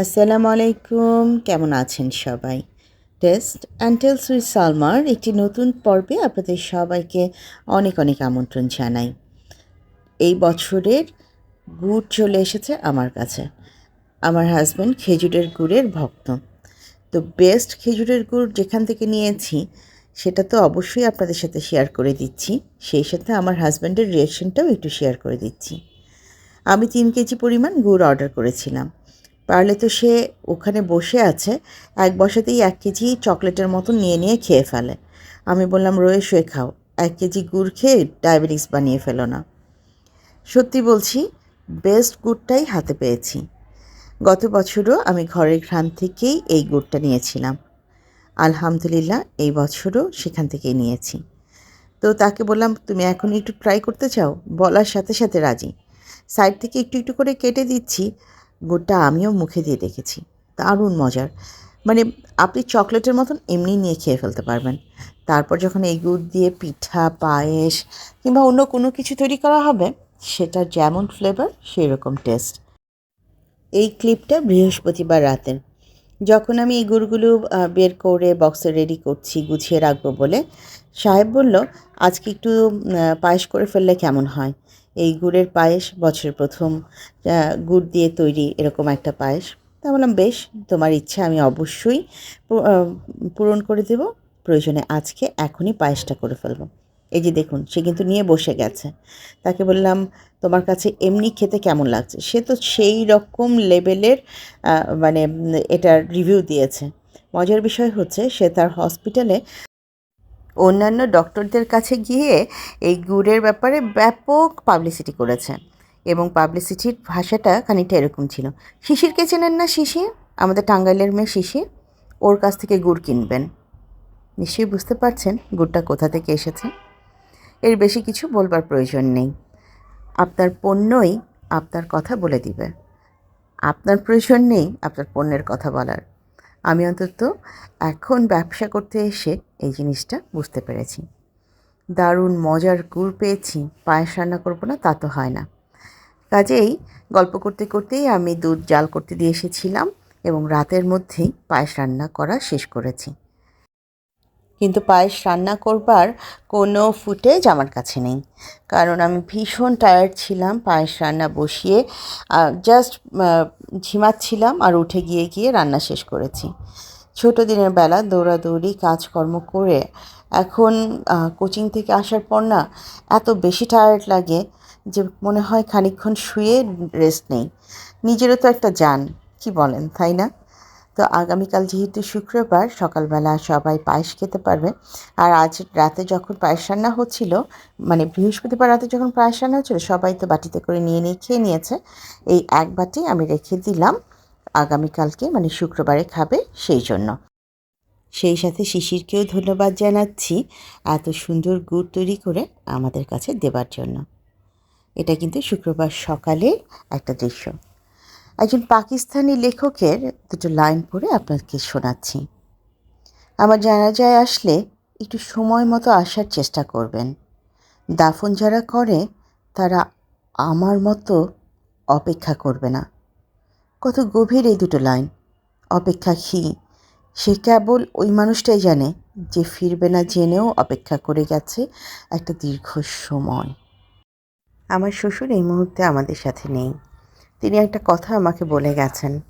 আসসালামু আলাইকুম। কেমন আছেন সবাই? টেস্ট অ্যান্ড টেলস উইথ সালমার একটি নতুন পর্বে আপনাদের সবাইকে অনেক অনেক আমন্ত্রণ জানাই। এই বছরের গুড় চলে এসেছে আমার কাছে। আমার হাজব্যান্ড খেজুরের গুড়ের ভক্ত। তো বেস্ট খেজুরের গুড় যেখান থেকে নিয়েছি, সেটা তো অবশ্যই আপনাদের সাথে শেয়ার করে দিচ্ছি। সেই সাথে আমার হাজব্যান্ডের রিয়েকশনটাও একটু শেয়ার করে দিচ্ছি। আমি তিন কেজি পরিমাণ গুড় অর্ডার করেছিলাম। পারলে তো সে ওখানে বসে আছে, এক বসাতেই এক কেজি চকলেটের মতো নিয়ে নিয়ে খেয়ে ফেলে। আমি বললাম, রয়ে শুয়ে খাও। এক কেজি গুড় খেয়ে ডায়াবেটিস বানিয়ে ফেলো না। সত্যি বলছি, বেস্ট গুড়টাই হাতে পেয়েছি। গত বছরও আমি ঘরের ঘ্রাণ থেকেই এই গুড়টা নিয়েছিলাম। আলহামদুলিল্লাহ, এই বছরও সেখান থেকেই নিয়েছি। তো তাকে বললাম, তুমি এখন একটু ট্রাই করতে চাও? বলার সাথে সাথে রাজি। সাইড থেকে একটু একটু করে কেটে দিচ্ছি। গুড়টা আমিও মুখে দিয়ে দেখেছি। দারুণ মজার। মানে আপনি চকলেটের মতন এমনি নিয়ে খেয়ে ফেলতে পারবেন। তারপর যখন এই গুড় দিয়ে পিঠা, পায়েস কিংবা অন্য কোনো কিছু তৈরি করা হবে সেটা যেমন ফ্লেভার সেই রকম টেস্ট এই ক্লিপটা বৃহস্পতিবার রাতের। যখন আমি এই গুড়গুলো বের করে বক্সে রেডি করছি, গুছিয়ে রাখব বলে, সাহেব বলল, আজকে একটু পায়েস করে ফেললে কেমন হয়? এই গুড়ের পায়েস বছরের প্রথম গুড় দিয়ে তৈরি এরকম একটা পায়েস। তা বললাম, বেশ, তোমার ইচ্ছা, আমি অবশ্যই পূরণ করে দেব। প্রয়োজনে আজকে এখনই পায়েসটা করে ফেলব। এই যে দেখুন, সে কিন্তু নিয়ে বসে গেছে। তাকে বললাম, তোমার কাছে এমনি খেতে কেমন লাগছে? সে তো সেই রকম লেভেলের মানে এটার রিভিউ দিয়েছে। মজার বিষয় হচ্ছে, সে তার হসপিটালে অন্যান্য ডক্টরদের কাছে গিয়ে এই গুড়ের ব্যাপারে ব্যাপক পাবলিসিটি করেছে এবং পাবলিসিটির ভাষাটা খানিকটা এরকম ছিল। শিশিরকে চেনেন না শিশির? আমাদের টাঙ্গাইলের মেয়ে শিশির? ওর কাছ থেকে গুড় কিনবেন। নিশ্চয়ই বুঝতে পারছেন গুড়টা কোথা থেকে এসেছে। এর বেশি কিছু বলবার প্রয়োজন নেই। আপনার পণ্যই আপনার কথা বলে দিবে। আপনার প্রয়োজন নেই আপনার পণ্যের কথা বলার। আমি অন্তত এখন ব্যবসা করতে এসে এই জিনিসটা বুঝতে পেরেছি। দারুণ মজার গুড় পেয়েছি, পায়েস রান্না করব না তা তো হয় না। কাজেই গল্প করতে করতেই আমি দুধ জাল করতে দিয়ে এসেছিলাম এবং রাতের মধ্যেই পায়েস রান্না করা শেষ করেছি। কিন্তু পায়েস রান্না করবার কোনো ফুটেজ আমার কাছে নেই। কারণ আমি ভীষণ টায়ার্ড ছিলাম, পায়েস রান্না বসিয়ে জাস্ট ঝিমাচ্ছিলাম আর উঠে গিয়ে গিয়ে রান্না শেষ করেছি। ছোটো দিনের বেলা দৌড়াদৌড়ি, কাজকর্ম করে এখন কোচিং থেকে আসার পর না এত বেশি টায়ার্ড লাগে যে মনে হয় খানিকক্ষণ শুয়ে রেস্ট নেই। নিজেরও তো একটা যান, কি বলেন, তাই না? তো আগামীকাল যেহেতু শুক্রবার, সকালবেলা সবাই পায়েস খেতে পারবে। আর আজ রাতে যখন পায়েস রান্না হচ্ছিল মানে বৃহস্পতিবার রাতে যখন পায়েস রান্না হচ্ছিল, সবাই তো বাটিতে করে নিয়ে নিয়ে খেয়ে নিয়েছে। এই এক বাটি আমি রেখে দিলাম। আগামীকালকে মানে শুক্রবারে খাবে সেই জন্য। সেই সাথে শিশিরকেও ধন্যবাদ জানাচ্ছি এত সুন্দর গুড় তৈরি করে আমাদের কাছে দেবার জন্য। এটা কিন্তু শুক্রবার সকালে একটা দৃশ্য। একজন পাকিস্তানি লেখকের দুটো লাইন পড়ে আপনাকে শোনাচ্ছি। আমার জানাজায় আসলে একটু সময় মতো আসার চেষ্টা করবেন। দাফন যারা করে, তারা আমার মতো অপেক্ষা করবে না। কত গভীর এই দুটো লাইন। অপেক্ষা কি? সে কেবল ওই মানুষটাই জানে যে ফিরবে না জেনেও অপেক্ষা করে গেছে একটা দীর্ঘ সময়। আমার শ্বশুর এই মুহূর্তে আমাদের সাথে নেই। তিনি একটা কথা আমাকে বলে গেছেন,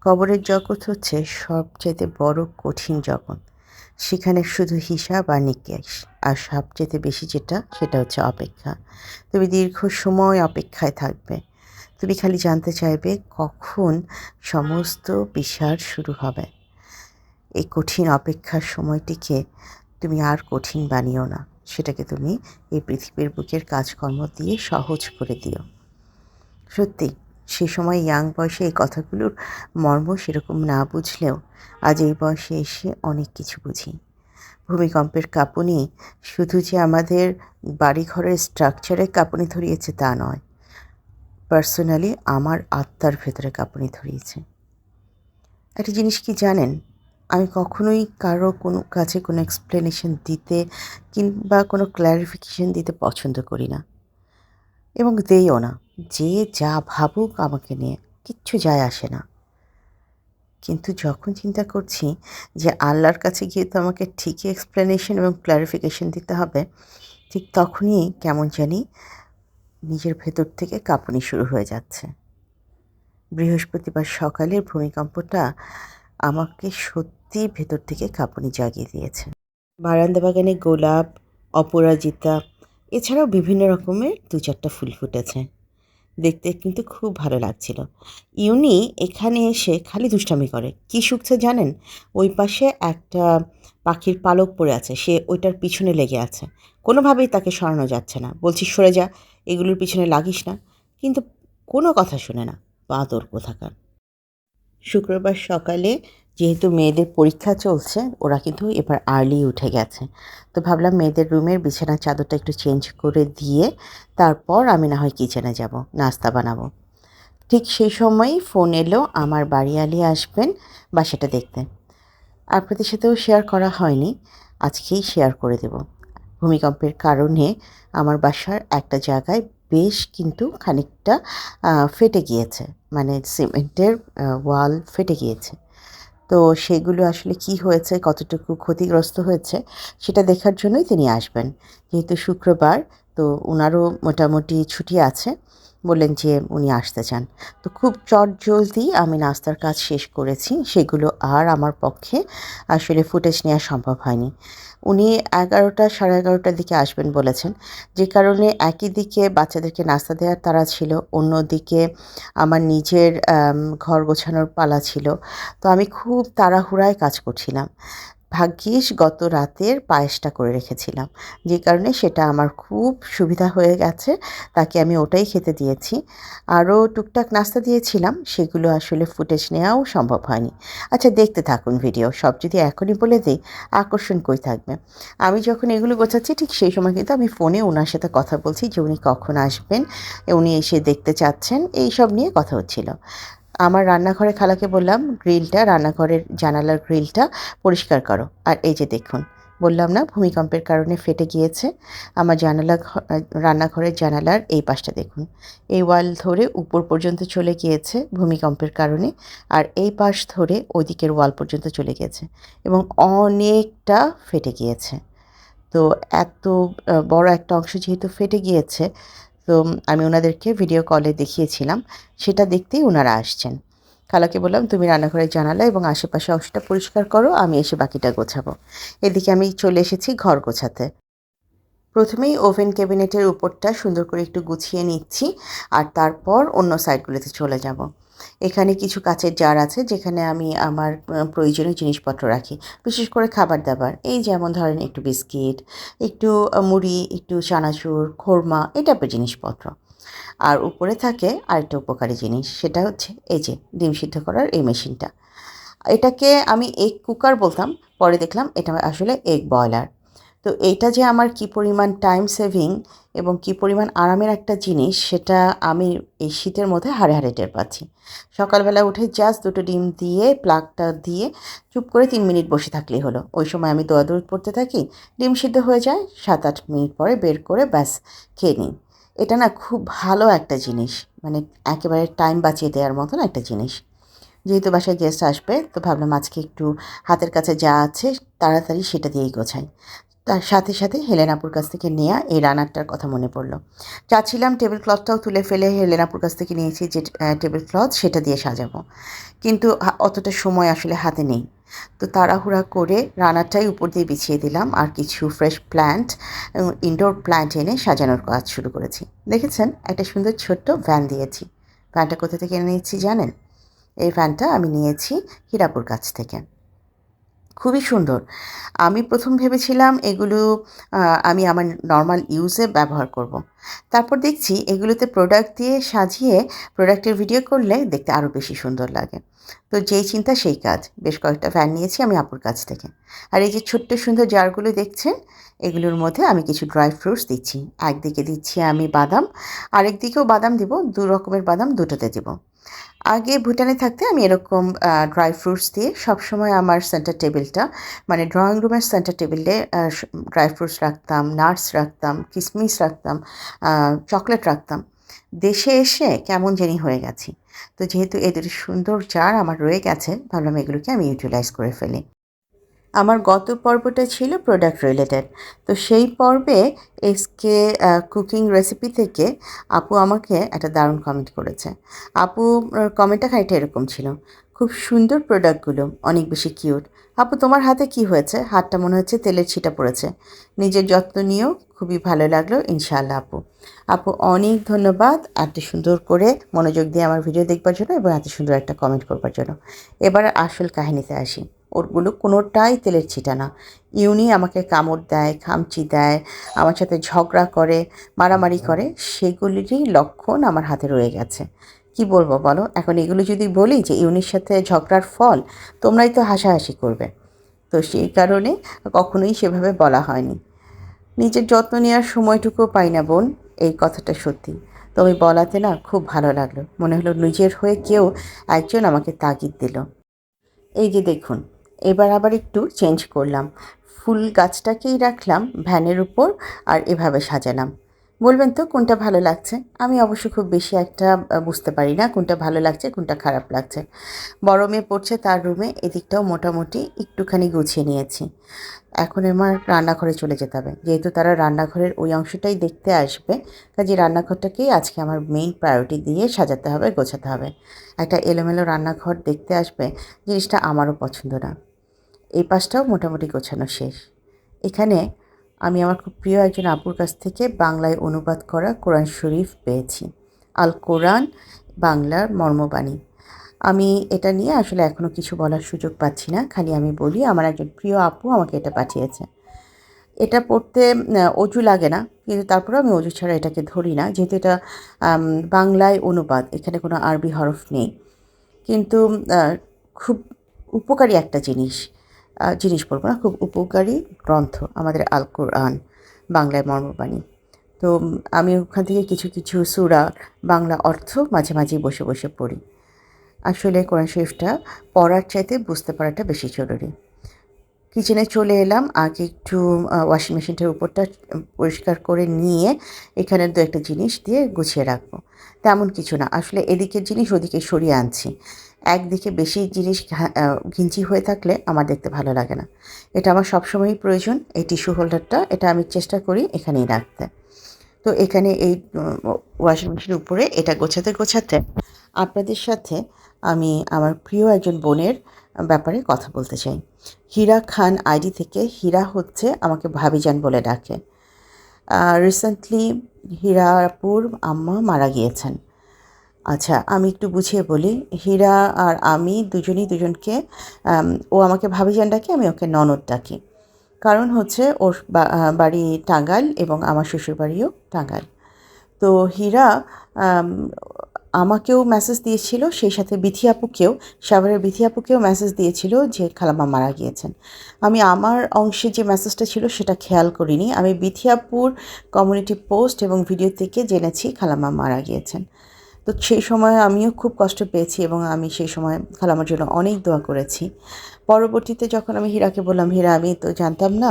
কবরের জগৎ হচ্ছে সবচেয়ে বড় কঠিন জগৎ। সেখানে শুধু হিসাব আর নিকেশ, আর সবচেয়ে বেশি যেটা, সেটা হচ্ছে অপেক্ষা। তুমি দীর্ঘ সময় অপেক্ষায় থাকবে। তুমি খালি জানতে চাইবে কখন সমস্ত বিচার শুরু হবে। এই কঠিন অপেক্ষার সময়টিকে তুমি আর কঠিন বানিও না। সেটাকে তুমি এই পৃথিবীর বুকের কাজকর্ম দিয়ে সহজ করে দিও। সত্যি সে সময় ইয়াং বয়সে এই কথাগুলোর মর্ম সেরকম না বুঝলেও আজ এই বয়সে এসে অনেক কিছু বুঝি। ভূমিকম্পের কাঁপুনি শুধু যে আমাদের বাড়িঘরের স্ট্রাকচারে কাঁপুনি ধরিয়েছে তা নয়, পার্সোনালি আমার আত্মার ভেতরে কাঁপুনি ধরিয়েছে। একটা জিনিস কি জানেন? আমি কখনোই কারও কোনো কাছে কোনো এক্সপ্লেনেশন দিতে কিংবা কোনো ক্ল্যারিফিকেশন দিতে পছন্দ করি না এবং দেইও না। যে যা ভাবুক আমাকে নিয়ে, কিচ্ছু যায় আসে না। কিন্তু যখন চিন্তা করছি যে আল্লাহর কাছে গিয়ে তো আমাকে ঠিকই এক্সপ্লেনেশন এবং ক্লারিফিকেশন দিতে হবে, ঠিক তখনই কেমন জানি নিজের ভেতর থেকে কাঁপুনি শুরু হয়ে যাচ্ছে। বৃহস্পতিবার সকালের ভূমিকম্পটা আমাকে সত্যি ভেতর থেকে কাঁপুনি জাগিয়ে দিয়েছে। বারান্দা বাগানে গোলাপ, অপরাজিতা, এছাড়াও বিভিন্ন রকমের দু চারটা ফুল ফুটেছে। দেখতে কিন্তু খুব ভালো লাগছিল। ইউনি এখানে এসে খালি দুষ্টামি করে। কি শুকছে জানেন? ওই পাশে একটা পাখির পালক পড়ে আছে। সে ওইটার পিছনে লেগে আছে। কোনোভাবেই তাকে সরানো যাচ্ছে না। বলছি, সরে যা। এগুলোর পিছনে লাগিস না। কিন্তু কোনো কথা শুনে না। বাদর কোথাকার? শুক্রবার সকালে যেহেতু মেয়েদের পরীক্ষা চলছে, ওরা কিন্তু এবার আর্লি উঠে গেছে। তো ভাবলাম মেয়েদের রুমের বিছানার চাদরটা একটু চেঞ্জ করে দিয়ে তারপর আমি না হয় কিচেনে যাব, নাস্তা বানাবো। ঠিক সেই সময়ই ফোন এলো, আমার বাড়ি বাড়িয়ালি আসবেন বাসাটা দেখতে। আপনাদের সাথেও শেয়ার করা হয়নি, আজকেই শেয়ার করে দেব। ভূমিকম্পের কারণে আমার বাসার একটা জায়গায় বেশ কিন্তু খানিকটা ফেটে গিয়েছে। মানে সিমেন্টের ওয়াল ফেটে গিয়েছে। তো সেগুলো আসলে কি হয়েছে, কতটুকু ক্ষতিগ্রস্ত হয়েছে, সেটা দেখার জন্যই তিনি আসবেন। যেহেতু শুক্রবার, তো ওনারও মোটামুটি ছুটি আছে, বললেন যে উনি আসতে চান। তো খুব চট জলদি আমি নাস্তার কাজ শেষ করেছি, সেগুলো আর আমার পক্ষে আসলে ফুটেজ নেওয়া সম্ভব হয়নি। উনি এগারোটা, সাড়ে এগারোটার দিকে আসবেন বলেছেন। যে কারণে একই দিকে বাচ্চাদেরকে নাস্তা দেওয়ার তারা ছিল, অন্যদিকে আমার নিজের ঘর গোছানোর পালা ছিল। তো আমি খুব তাড়াহুড়ায় কাজ করছিলাম। ভাগ্যিস গত রাতের পায়েসটা করে রেখেছিলাম। যে কারণে সেটা আমার খুব সুবিধা হয়ে গেছে, তাকে আমি ওটাই খেতে দিয়েছি। আরও টুকটাক নাস্তা দিয়েছিলাম, সেগুলো আসলে ফুটেজ নেওয়াও সম্ভব হয়নি। আচ্ছা দেখতে থাকুন ভিডিও, সব যদি এখনই বলে দিই, আকর্ষণ কই থাকবে? আমি যখন এগুলো গোছাচ্ছি, ঠিক সেই সময় কিন্তু আমি ফোনে ওনার সাথে কথা বলছি যে উনি কখন আসবেন, উনি এসে দেখতে চাচ্ছেন এই সব নিয়ে কথা হচ্ছিল। আমার রান্নাঘরে খালাকে বললাম, গ্রিলটা, রান্নাঘরের জানালার গ্রিলটা পরিষ্কার করো। আর এই যে দেখুন, বললাম, না, ভূমিকম্পের কারণে ফেটে গিয়েছে। আমার জানালা রান্নাঘরের জানালার এই পাশটা দেখুন। এই ওয়াল ধরে উপর পর্যন্ত চলে গিয়েছে ভূমিকম্পের কারণে, আর এই পাশ ধরে ওদিকের ওয়াল পর্যন্ত চলে গিয়েছে এবং অনেকটা ফেটে গিয়েছে। তো এত বড় একটা অংশ যেহেতু ফেটে গিয়েছে তো আমি ওনাদেরকে ভিডিও কলে দেখিয়েছিলাম। সেটা দেখতেই ওনারা আসছেন। খালাকে বললাম, তুমি রান্নাঘরে জানালা এবং আশেপাশে অংশটা পরিষ্কার করো, আমি এসে বাকিটা গোছাবো। এদিকে আমি চলে এসেছি ঘর গোছাতে। প্রথমেই ওভেন ক্যাবিনেটের উপরটা সুন্দর করে একটু গুছিয়ে নিচ্ছি, আর তারপর অন্য সাইডগুলোতে চলে যাব। এখানে কিছু কাচের জার আছে যেখানে আমি আমার প্রয়োজনীয় জিনিসপত্র রাখি। বিশেষ করে খাবার দাবার এই যেমন ধরেন একটু বিস্কিট, একটু মুড়ি, একটু চানাচুর, খোরমা, এই টাইপের জিনিসপত্র। আর উপরে থাকে আরেকটা উপকারী জিনিস, সেটা হচ্ছে এই যে ডিম সিদ্ধ করার এই মেশিনটা। এটাকে আমি এগ কুকার বলতাম, পরে দেখলাম এটা আসলে এগ বয়লার তো এইটা যে আমার কি পরিমাণ টাইম সেভিং এবং কি পরিমাণ আরামের একটা জিনিস, সেটা আমি এই শীতের মধ্যে হাড়ে হাড়ে টের পাচ্ছি। সকালবেলা উঠে জাস্ট দুটো ডিম দিয়ে প্লাগটা দিয়ে চুপ করে তিন মিনিট বসে থাকলেই হলো। ওই সময় আমি দৌড়াদৌড় পড়তে থাকি, ডিম সিদ্ধ হয়ে যায় সাত আট মিনিট পরে বের করে ব্যাস খেয়ে নিই। এটা না খুব ভালো একটা জিনিস মানে একেবারে টাইম বাঁচিয়ে দেওয়ার মতন একটা জিনিস। যেহেতু বাসায় গেস্ট আসবে, তো ভাবলাম আজকে একটু হাতের কাছে যা আছে, তাড়াতাড়ি সেটা দিয়েই গোছাই। তার সাথে সাথে হেলেনাপুর কাছ থেকে নেওয়া এই রানারটার কথা মনে পড়ল। চাচ্ছিলাম টেবিল ক্লথটাও তুলে ফেলে হেলেনাপুর কাছ থেকে নিয়েছি যে টেবিল ক্লথ সেটা দিয়ে সাজাবো। কিন্তু অতটা সময় আসলে হাতে নেই। তো তাড়াহুড়া করে রানারটাই উপর দিয়ে বিছিয়ে দিলাম আর কিছু ফ্রেশ প্ল্যান্ট ইনডোর প্ল্যান্ট এনে সাজানোর কাজ শুরু করেছি। দেখেছেন? একটা সুন্দর ছোট্ট ভ্যান দিয়েছি। ভ্যানটা কোথা থেকে নিয়েছি জানেন? এই ভ্যানটা আমি নিয়েছি হীরাপুর কাছ থেকে। খুবই সুন্দর। আমি প্রথম ভেবেছিলাম এগুলো আমি আমার নর্মাল ইউজে ব্যবহার করব। তারপর দেখছি এগুলোতে প্রোডাক্ট দিয়ে সাজিয়ে প্রোডাক্টের ভিডিও করলে দেখতে আরও বেশি সুন্দর লাগে। তো যেই চিন্তা সেই কাজ। বেশ কয়েকটা ফ্যান নিয়েছি আমি আপুর কাছ থেকে। আর এই যে ছোট্ট সুন্দর জারগুলো দেখছেন, এগুলোর মধ্যে আমি কিছু ড্রাই ফ্রুটস দিচ্ছি। একদিকে দিচ্ছি আমি বাদাম আরেক দিকেও বাদাম দিব, দু রকমের বাদাম দুটোতে দিব। আগে ভুটানে থাকতে আমি এরকম ড্রাই ফ্রুটস দিয়ে সবসময় আমার সেন্টার টেবিলটা মানে ড্রয়িং রুমের সেন্টার টেবিলে ড্রাই ফ্রুটস রাখতাম নাটস রাখতাম, কিসমিস রাখতাম চকলেট রাখতাম। দেশে এসে কেমন জানি হয়ে গেছি। তো যেহেতু এদের সুন্দর জার আমার রয়ে গেছে, ভাবলাম এগুলোকে আমি ইউটিলাইজ করে ফেলি। আমার গত পর্বটা ছিল প্রোডাক্ট রিলেটেড তো সেই পর্বে এসকে কুকিং রেসিপি থেকে আপু আমাকে একটা দারুণ কমেন্ট করেছে। আপু কমেন্টটা খানিকটা এরকম ছিল। খুব সুন্দর প্রোডাক্টগুলো অনেক বেশি কিউট আপু, তোমার হাতে কি হয়েছে? হাতটা মনে হচ্ছে তেলের ছিটা পড়েছে। নিজের যত্ন নিয়েও খুবই ভালো লাগল, ইনশাআল্লাহ আপু। আপু, অনেক ধন্যবাদ এত সুন্দর করে মনোযোগ দিয়ে আমার ভিডিও দেখবার জন্য এবং এত সুন্দর একটা কমেন্ট করবার জন্য। এবার আসল কাহিনীতে আসি। ওরগুলো কোনোটাই তেলের ছিটা না। ইউনি আমাকে কামড় দেয় খামচি দেয় আমার সাথে ঝগড়া করে মারামারি করে সেগুলিরই লক্ষণ আমার হাতে রয়ে গেছে। কি বলব বলো? এখন এগুলো যদি বলি যে ইউনির সাথে ঝগড়ার ফল তোমরাই তো হাসাহাসি করবে। তো সেই কারণে কখনোই সেভাবে বলা হয়নি। নিজের যত্ন নেওয়ার সময়টুকুও পাই না বোন এই কথাটা সত্যি। তুমি বলাতে না খুব ভালো লাগল। মনে হলো নিজের হয়ে কেউ একজন আমাকে তাগিদ দিল। এই যে দেখুন এবার আবার একটু চেঞ্জ করলাম। ফুল গাছটাকেই রাখলাম ভ্যানের উপর আর এভাবে সাজালাম। বলবেন তো কোনটা ভালো লাগছে? আমি অবশ্য খুব বেশি একটা বুঝতে পারি না কোনটা ভালো লাগছে, কোনটা খারাপ লাগছে। বড় মেয়ে পড়ছে তার রুমে এদিকটাও মোটামুটি একটুখানি গুছিয়ে নিয়েছি। এখন আমার রান্নাঘরে চলে যেতে হবে। যেহেতু তারা রান্নাঘরের ওই অংশটাই দেখতে আসবে, কাজে রান্নাঘরটাকেই আজকে আমার মেইন প্রায়োরিটি দিয়ে সাজাতে হবে, গোছাতে হবে। একটা এলোমেলো রান্নাঘর দেখতে আসবে, জিনিসটা আমারও পছন্দ না। এই পাশটাও মোটামুটি গোছানো শেষ। এখানে আমি আমার খুব প্রিয় একজন আপুর কাছ থেকে বাংলায় অনুবাদ করা কোরআন শরীফ পেয়েছি। আল কোরআন, বাংলার মর্মবাণী। আমি এটা নিয়ে আসলে এখনও কিছু বলার সুযোগ পাচ্ছি না। খালি আমি বলি, আমার একজন প্রিয় আপু আমাকে এটা পাঠিয়েছে। এটা পড়তে অজু লাগে না, কিন্তু তারপরেও আমি অজু ছাড়া এটাকে ধরি না, যেহেতু এটা বাংলায় অনুবাদ, এখানে কোনো আরবি হরফ নেই। কিন্তু খুব উপকারী একটা জিনিস। জিনিস বলব না, খুব উপকারী গ্রন্থ আমাদের আল কোরআন, বাংলায় মর্মবাণী। তো আমি ওখান থেকে কিছু কিছু সুরা বাংলা অর্থ মাঝে মাঝেই বসে বসে পড়ি। আসলে কোরআন শরীফটা পড়ার চাইতে বুঝতে পারাটা বেশি জরুরি। কিচেনে চলে এলাম। আগে একটু ওয়াশিং মেশিনটার উপরটা পরিষ্কার করে নিয়ে এখানে দু একটা জিনিস দিয়ে গুছিয়ে রাখব। তেমন কিছু না। আসলে এদিকের জিনিস ওদিকে সরিয়ে আনছি। একদিকে বেশি জিনিস ঘিঞ্চি হয়ে থাকলে আমার দেখতে ভালো লাগে না। এটা আমার সবসময়ই প্রয়োজন। এই টিস্যু হোল্ডারটা, এটা আমি চেষ্টা করি এখানেই রাখতে। তো এখানে এই ওয়াশিং মেশিনের উপরে এটা গোছাতে গোছাতে আপনাদের সাথে আমি আমার প্রিয় একজন বোনের ব্যাপারে কথা বলতে চাই। হীরা খান আইডি থেকে হীরা হচ্ছে আমাকে ভাবিজান বলে ডাকে। রিসেন্টলি হীরাপুর আম্মা মারা গিয়েছেন। আচ্ছা আমি একটু বুঝিয়ে বলি, হীরা আর আমি দুজনই দুজনকে ও আমাকে ভাবিজান ডাকে, আমি ওকে ননদ ডাকি। কারণ হচ্ছে ওর বাড়ি টাঙ্গাইল এবং আমার শ্বশুর বাড়িও টাঙ্গাইল। তো হীরা আমাকেও মেসেজ দিয়েছিল, সেই সাথে বিথিয়াপুকেও সাভারের বিথিয়াপুকেও মেসেজ দিয়েছিল যে খালামা মারা গিয়েছেন। আমি আমার অংশে যে মেসেজটা ছিল সেটা খেয়াল করিনি। আমি বিথিয়াপুর কমিউনিটি পোস্ট এবং ভিডিও থেকে জেনেছি খালামা মারা গিয়েছেন। তো সেই সময় আমিও খুব কষ্ট পেয়েছি এবং আমি সেই সময় খালামার জন্য অনেক দোয়া করেছি। পরবর্তীতে যখন আমি হীরাকে বললাম, হীরা, আমি তো জানতাম না।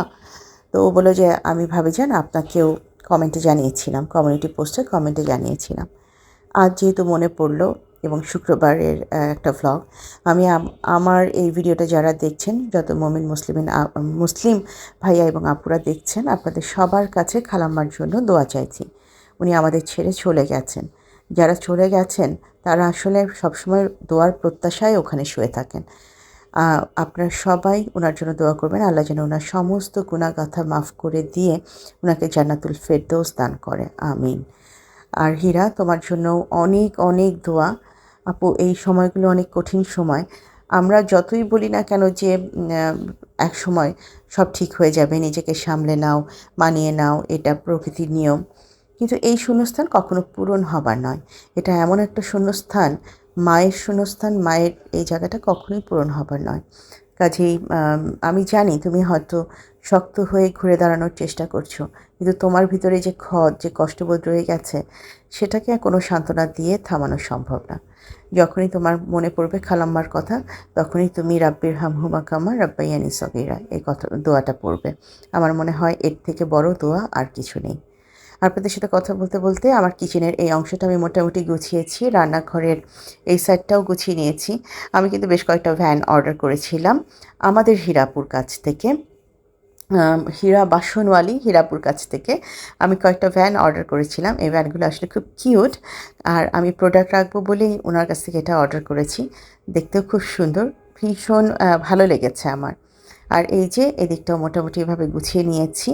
তো ও বলল যে, আমি ভাবি যান আপনাকেও কমেন্টে জানিয়েছিলাম, কমিউনিটি পোস্টে কমেন্টে জানিয়েছিলাম। আজ যেহেতু মনে পড়ল এবং শুক্রবারের একটা ভ্লগ আমি আমার এই ভিডিওটা যারা দেখছেন, যত মমিন মুসলিমিন মুসলিম ভাইয়া এবং আপুরা দেখছেন, আপনাদের সবার কাছে খালাম্মার জন্য দোয়া চাইছি। উনি আমাদের ছেড়ে চলে গেছেন। যারা চলে গেছেন, তারা আসলে সবসময় দোয়ার প্রত্যাশায় ওখানে শুয়ে থাকেন। আপনারা সবাই ওনার জন্য দোয়া করবেন। আল্লাহ যেন ওনার সমস্ত গুণাগাথা মাফ করে দিয়ে ওনাকে জান্নাতুল ফেরদৌস দান করে। আমিন। আর হীরা, তোমার জন্য অনেক অনেক দোয়া। আপু, এই সময়গুলো অনেক কঠিন সময়। আমরা যতই বলি না কেন যে এক সময় সব ঠিক হয়ে যাবে। নিজেকে সামলে নাও, মানিয়ে নাও। এটা প্রকৃতির নিয়ম। কিন্তু এই শূন্যস্থান কখনো পূরণ হবার নয়। এটা এমন একটা শূন্যস্থান, মায়ের শূন্যস্থান, মায়ের এই জায়গাটা কখনোই পূরণ হবার নয়। কাজেই, আমি জানি তুমি হয়তো শক্ত হয়ে ঘুরে দাঁড়ানোর চেষ্টা করছ, কিন্তু তোমার ভিতরে যে খদ, যে কষ্টবোধ রয়ে গেছে, সেটাকে কোনো সান্ত্বনা দিয়ে থামানো সম্ভব না। যখনই তোমার মনে পড়বে খালাম্মার কথা, তখনই তুমি রাব্বির হামহুমা কামা রাব্বাইয়ানি সগিরা, এই কথা, দোয়াটা পড়বে। আমার মনে হয় এর থেকে বড় দোয়া আর কিছু নেই। আপনাদের সাথে কথা বলতে বলতে আমার কিচেনের এই অংশটা আমি মোটামুটি গুছিয়েছি, রান্নাঘরের এই সাইডটাও গুছিয়ে নিয়েছি। আমি কিন্তু বেশ কয়েকটা ভ্যান অর্ডার করেছিলাম আমাদের হীরাপুর কাছ থেকে। হীরা বাসনওয়ালি হীরাপুর কাছ থেকে আমি কয়েকটা ভ্যান অর্ডার করেছিলাম। এই ভ্যানগুলো আসলে খুব কিউট আর আমি প্রোডাক্ট রাখব বলেই ওনার কাছ থেকে এটা অর্ডার করেছি। দেখতেও খুব সুন্দর, ভীষণ ভালো লেগেছে আমার। আর এই যে এদিকটাও মোটামুটি এভাবে গুছিয়ে নিয়েছি।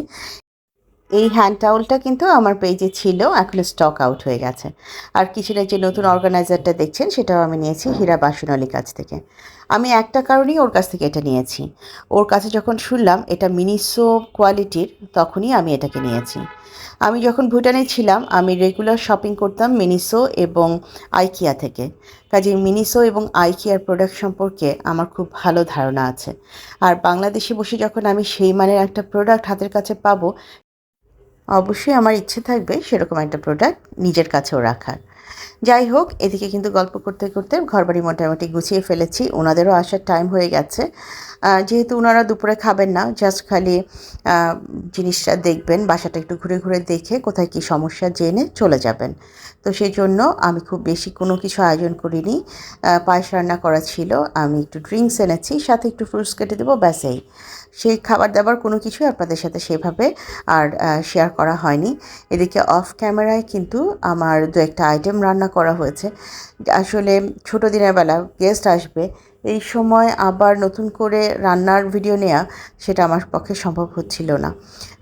এই হ্যান্ড টাউলটা কিন্তু আমার পেজে ছিল, এখন স্টক আউট হয়ে গেছে। আর কিচেনের যে নতুন অর্গানাইজারটা দেখছেন, সেটাও আমি নিয়েছি হীরা বাসনালির কাছ থেকে। আমি একটা কারণেই ওর কাছ থেকে এটা নিয়েছি। ওর কাছে যখন শুনলাম এটা মিনিসো কোয়ালিটির তখনই আমি এটাকে নিয়েছি। আমি যখন ভুটানে ছিলাম, আমি রেগুলার শপিং করতাম মিনিসো এবং আইকিয়া থেকে। কাজে মিনিসো এবং আইকিয়ার প্রোডাক্ট সম্পর্কে আমার খুব ভালো ধারণা আছে। আর বাংলাদেশে বসে যখন আমি সেই মানের একটা প্রোডাক্ট হাতের কাছে পাবো অবশ্যই আমার ইচ্ছে থাকবে সেরকম একটা প্রোডাক্ট নিজের কাছেও রাখার। যাই হোক, এদিকে কিন্তু গল্প করতে করতে ঘরবাড়ি মোটামুটি গুছিয়ে ফেলেছি ওনাদেরও আসার টাইম হয়ে গেছে। যেহেতু ওনারা দুপুরে খাবেন না জাস্ট খালি জিনিসটা দেখবেন, বাসাটা একটু ঘুরে ঘুরে দেখে কোথায় কি সমস্যা জেনে চলে যাবেন। তো সেই জন্য আমি খুব বেশি কোনো কিছু আয়োজন করিনি। পায়েস রান্না করা ছিল, আমি একটু ড্রিঙ্কস এনেছি, সাথে একটু ফ্রুটস কেটে দেবো ব্যাসেই সেই খাবার দাবার কোনো কিছুই আপনাদের সাথে সেভাবে আর শেয়ার করা হয়নি। এদিকে অফ ক্যামেরায় কিন্তু আমার দু একটা আইটেম রান্না করা হয়েছে। আসলে ছোটো দিনের বেলা গেস্ট আসবে এই সময় আবার নতুন করে রান্নার ভিডিও নেওয়া সেটা আমার পক্ষে সম্ভব হচ্ছিল না।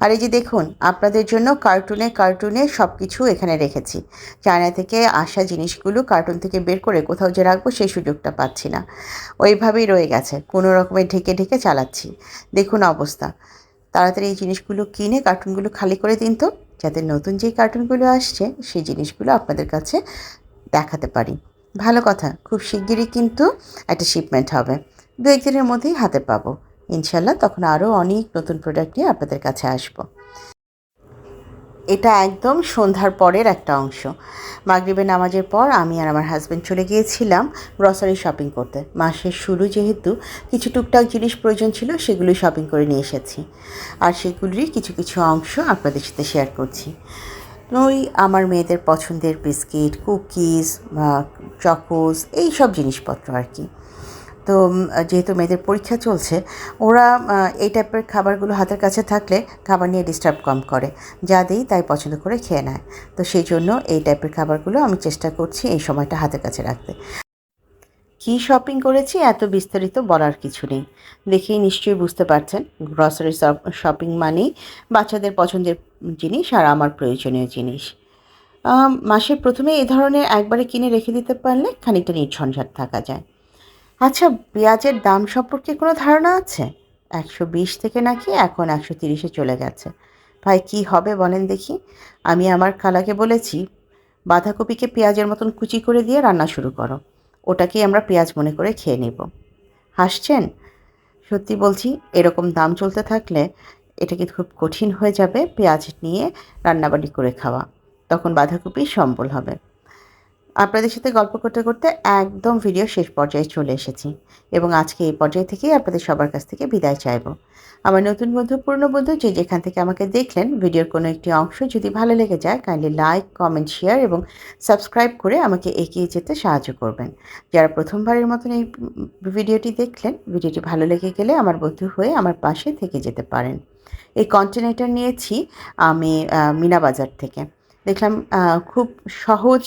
আর এই যে দেখুন, আপনাদের জন্য কার্টুনে কার্টুনে সব কিছু এখানে রেখেছি। চায়না থেকে আসা জিনিসগুলো কার্টুন থেকে বের করে কোথাও যে রাখব সেই সুযোগটা পাচ্ছি না। ওইভাবেই রয়ে গেছে, কোনো রকমে ঢেকে ঢেকে চালাচ্ছি। দেখুন অবস্থা। তাড়াতাড়ি এই জিনিসগুলো কিনে কার্টুনগুলো খালি করে দিন তো, যাতে নতুন যেই কার্টুনগুলো আসছে, সেই জিনিসগুলো আপনাদের কাছে দেখাতে পারি। ভালো কথা, খুব শিগগিরই কিন্তু একটা শিপমেন্ট হবে। দু একদিনের মধ্যেই হাতে পাবো। ইনশাল্লাহ তখন আরও অনেক নতুন প্রোডাক্ট নিয়ে আপনাদের কাছে আসব। এটা একদম সন্ধ্যার পরের একটা অংশ। মাগরিবের নামাজের পর আমি আর আমার হাজব্যান্ড চলে গিয়েছিলাম গ্রসারি শপিং করতে। মাসের শুরু যেহেতু, কিছু টুকটাক জিনিস প্রয়োজন ছিল সেগুলি শপিং করে নিয়ে এসেছি। আর সেগুলির কিছু কিছু অংশ আপনাদের সাথে শেয়ার করছি। ওই আমার মেয়েদের পছন্দের বিস্কিট, কুকিজ চকোস এই সব জিনিসপত্র আর কি। তো যেহেতু মেয়েদের পরীক্ষা চলছে, ওরা এই টাইপের খাবারগুলো হাতের কাছে থাকলে খাবার নিয়ে ডিস্টার্ব কম করে। যা দিই তাই পছন্দ করে খেয়ে নেয়। তো সেই জন্য এই টাইপের খাবারগুলো আমি চেষ্টা করছি এই সময়টা হাতের কাছে রাখতে। কী শপিং করেছি এত বিস্তারিত বলার কিছু নেই। দেখেই নিশ্চয়ই বুঝতে পারছেন গ্রসারি শপিং মানেই বাচ্চাদের পছন্দের জিনিস আর আমার প্রয়োজনীয় জিনিস। মাসের প্রথমে এই ধরনের একবারে কিনে রেখে দিতে পারলে খানিকটা নির্ঝঞ্ঝাট থাকা যায়। আচ্ছা পেঁয়াজের দাম সম্পর্কে কোনো ধারণা আছে? একশো বিশ থেকে নাকি এখন একশো তিরিশে চলে গেছে। ভাই, কি হবে বলেন দেখি। আমি আমার খালাকে বলেছি, বাঁধাকপিকে পেঁয়াজের মতন কুচি করে দিয়ে রান্না শুরু করো। ওটাকেই আমরা পেঁয়াজ মনে করে খেয়ে নেব। হাসছেন? সত্যি বলছি, এরকম দাম চলতে থাকলে এটা কিন্তু খুব কঠিন হয়ে যাবে পেঁয়াজ নিয়ে রান্নাবাড়ি করে খাওয়া। তখন বাঁধাকপি সম্বল হবে। আপনাদের সাথে গল্প করতে করতে একদম ভিডিও শেষ পর্যায়ে চলে এসেছি। এবং আজকে এই পর্যায়ে থেকেই আপনাদের সবার কাছ থেকে বিদায় চাইব। আমার নতুন বন্ধু, পুরনো বন্ধু যে যেখান থেকে আমাকে দেখলেন ভিডিওর কোনো একটি অংশ যদি ভালো লেগে যায় কাইন্ডলি লাইক কমেন্ট শেয়ার এবং সাবস্ক্রাইব করে আমাকে এগিয়ে যেতে সাহায্য করবেন। যারা প্রথমবারের মতন এই ভিডিওটি দেখলেন ভিডিওটি ভালো লেগে গেলে আমার বন্ধু হয়ে আমার পাশে থেকে যেতে পারেন। এই কন্টেনেটার নিয়েছি আমি মিনা বাজার থেকে। দেখলাম খুব সহজ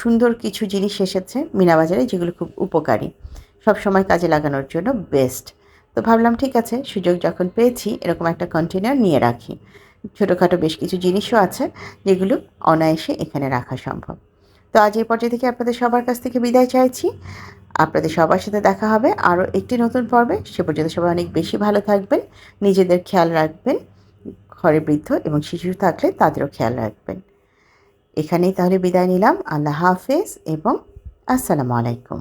সুন্দর কিছু জিনিস এসেছে মিনাবাজারে যেগুলো খুব উপকারী। সব সময় কাজে লাগানোর জন্য বেস্ট তো ভাবলাম, ঠিক আছে, সুযোগ যখন পেয়েছি, এরকম একটা কন্টেনার নিয়ে রাখি। ছোটোখাটো বেশ কিছু জিনিসও আছে যেগুলো অনায়াসে এখানে রাখা সম্ভব। তো আজ এই পর্যায়ে থেকে আপনাদের সবার কাছ থেকে বিদায় চাইছি। আপনাদের সবার সাথে দেখা হবে আরও একটি নতুন পর্বে। সে পর্যন্ত সবাই অনেক বেশি ভালো থাকবেন, নিজেদের খেয়াল রাখবেন, ঘরে বৃদ্ধ এবং শিশু থাকলে তাদেরও খেয়াল রাখবেন। এখানেই তাহলে বিদায় নিলাম। আল্লাহ হাফেজ এবং আসসালামু আলাইকুম।